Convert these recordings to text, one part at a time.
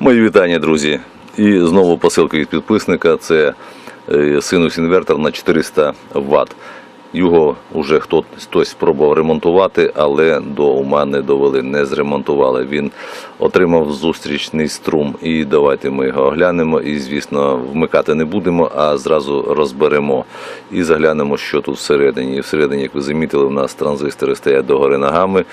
Мої вітання, друзі. І знову посилка від підписника. Це е, синус інвертор на 400 Вт. Його вже хтось, хтось спробував ремонтувати, але до ума не довели, не зремонтували. Він отримав зустрічний струм. І давайте ми його оглянемо. І, звісно, вмикати не будемо, а зразу розберемо. І заглянемо, що тут всередині. І всередині, як ви замітили, у нас транзистори стоять догори ногами.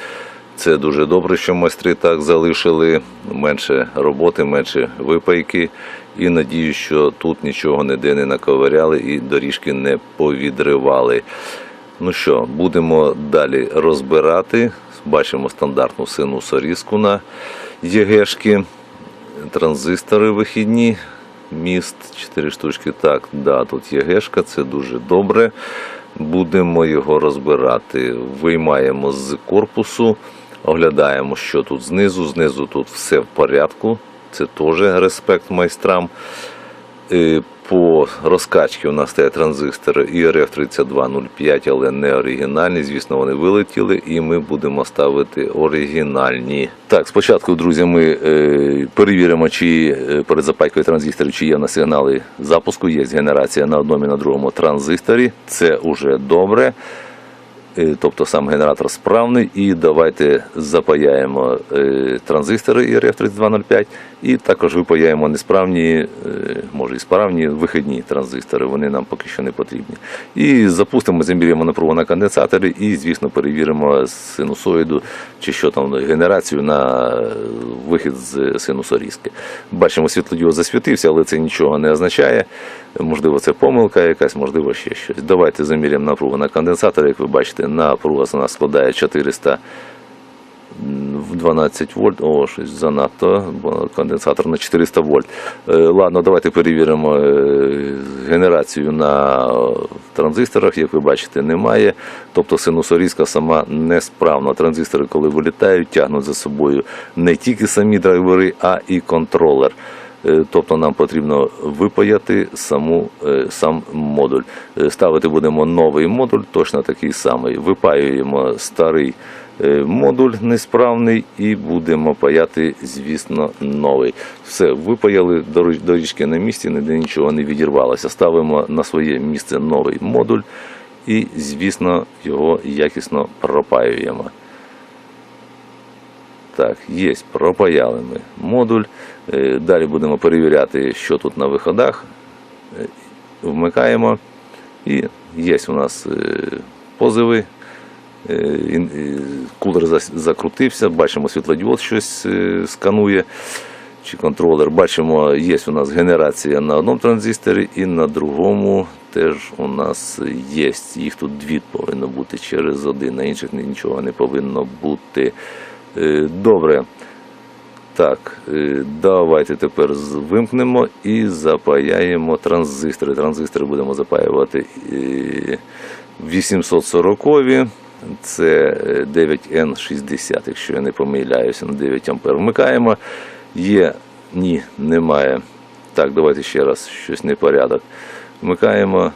Це дуже добре, що майстри так залишили. Менше роботи, менше випайки. І надію, що тут нічого ніде не наковиряли і доріжки не повідривали. Ну що, будемо далі розбирати. Бачимо стандартну синусорізку на ЄГшки. Транзистори вихідні. Міст 4 штучки. Так, да, тут ЄГшка, це дуже добре. Будемо його розбирати. Виймаємо з корпусу, оглядаємо, що тут знизу. Знизу тут все в порядку. Це теж респект майстрам. Е, По розкачці у нас стоять транзистори IRF 3205, але не оригінальні. Звісно, вони вилетіли, і ми будемо ставити оригінальні. Так, спочатку, друзі, ми е, перевіримо, чи е, перед запайкою транзисторів, чи є на сигнали запуску. Є генерація на одному і на другому транзисторі. Це вже добре. Е, Тобто сам генератор справний, і давайте запаяємо е, транзистори IRF 3205 і також випаяємо несправні, е, може і справні вихідні транзистори, вони нам поки що не потрібні. І запустимо, замірюємо напругу на конденсаторі і, звісно, перевіримо синусоїду чи що там генерацію на вихід з синусорізки. Бачимо, світлодіод засвітився, але це нічого не означає. Можливо, це помилка якась, можливо, ще щось. Давайте заміряємо напругу на конденсаторі. Як ви бачите, напруга у нас складає 400 в 12 вольт. О, щось занадто, бо конденсатор на 400 вольт. Е, Ладно, давайте перевіримо е, генерацію на транзисторах. Як ви бачите, немає. Тобто синусорізка сама несправна. Транзистори, коли вилітають, тягнуть за собою не тільки самі драйвери, а і контролер. Е, Тобто нам потрібно випаяти саму, е, сам модуль. Е, Ставити будемо новий модуль, точно такий самий. Випаюємо старий модуль несправний і будемо паяти, звісно, новий. Все, випаяли, доріжки на місці, ніде нічого не відірвалося. Ставимо на своє місце новий модуль і, звісно, його якісно пропаюємо. Так, є, пропаяли ми модуль. Е, Далі будемо перевіряти, що тут на виходах. Е, Вмикаємо. І є у нас е, позиви. Кулер закрутився, бачимо світлодіод щось сканує. Чи контролер. Бачимо, є у нас генерація на одному транзисторі і на другому теж у нас є. Їх тут дві повинно бути через один, на інших нічого не повинно бути. Е, Добре. Так, е, давайте тепер вимкнемо і запаяємо транзистори. Транзистори будемо запаювати е, 840 це е, 9N60, якщо я не помиляюся, на 9 ампер. Вмикаємо. Є, ні, немає. Так, давайте ще раз, щось непорядок. Вмикаємо,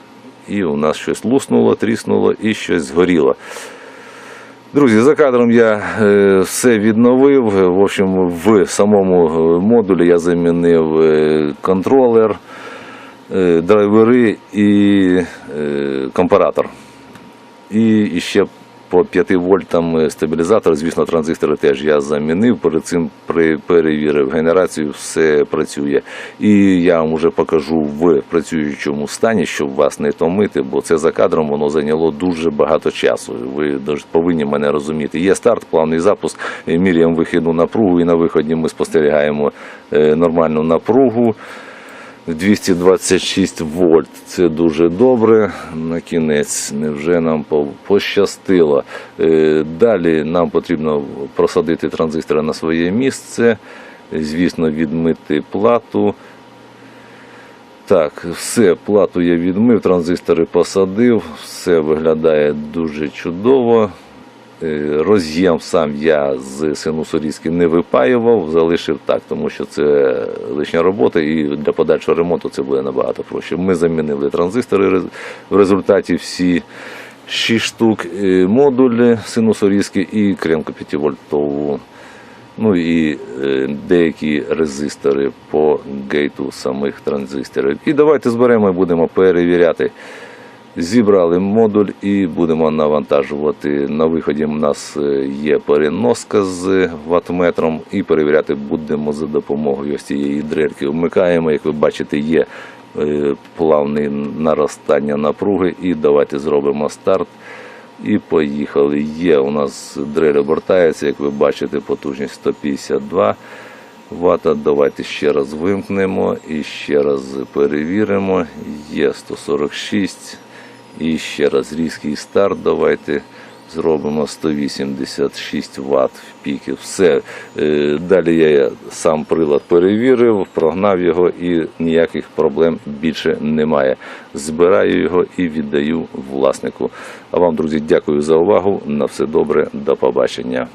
і у нас щось луснуло, тріснуло і щось згоріло. Друзі, за кадром я е, все відновив. В общем, в самому е, модулі я замінив е, контролер, драйвери і компаратор. І ще по 5 вольтам стабілізатор, звісно, транзистори теж я замінив. Перед цим перевірив генерацію, все працює. І я вам вже покажу в працюючому стані, щоб вас не томити, бо це за кадром воно зайняло дуже багато часу. Ви повинні мене розуміти. Є старт, плавний запуск, міряємо вихідну напругу, і на виході ми спостерігаємо е, нормальну напругу. 226 вольт. Це дуже добре. На кінець невже нам пощастило. Е, Далі нам потрібно просадити транзистори на своє місце. Звісно, відмити плату. Так, все, плату я відмив, транзистори посадив, все виглядає дуже чудово. Е, Роз'єм сам я з синусорізки не випаював, залишив так, тому що це лишня робота, і для подальшого ремонту це буде набагато проще. Ми замінили транзистори в результаті всі 6 штук, е, модулі синусорізки і кремку 5 вольтову Ну і е, деякі резистори по гейту самих транзисторів. І давайте зберемо і будемо перевіряти. Зібрали модуль і будемо навантажувати. На виході в нас е, є переноска з ватметром і перевіряти будемо за допомогою ось цієї дрельки. Вмикаємо, як ви бачите, є е, плавне наростання напруги. І давайте зробимо старт. І поїхали. Є у нас дрель обертається, як ви бачите, потужність 152 Вата. Давайте ще раз вимкнемо і ще раз перевіримо. Є 146. І ще раз різкий старт. Давайте зробимо 186 Вт в піки. Все. Е, Далі я сам прилад перевірив, прогнав його і ніяких проблем більше немає. Збираю його і віддаю власнику. А вам, друзі, дякую за увагу. На все добре, до побачення.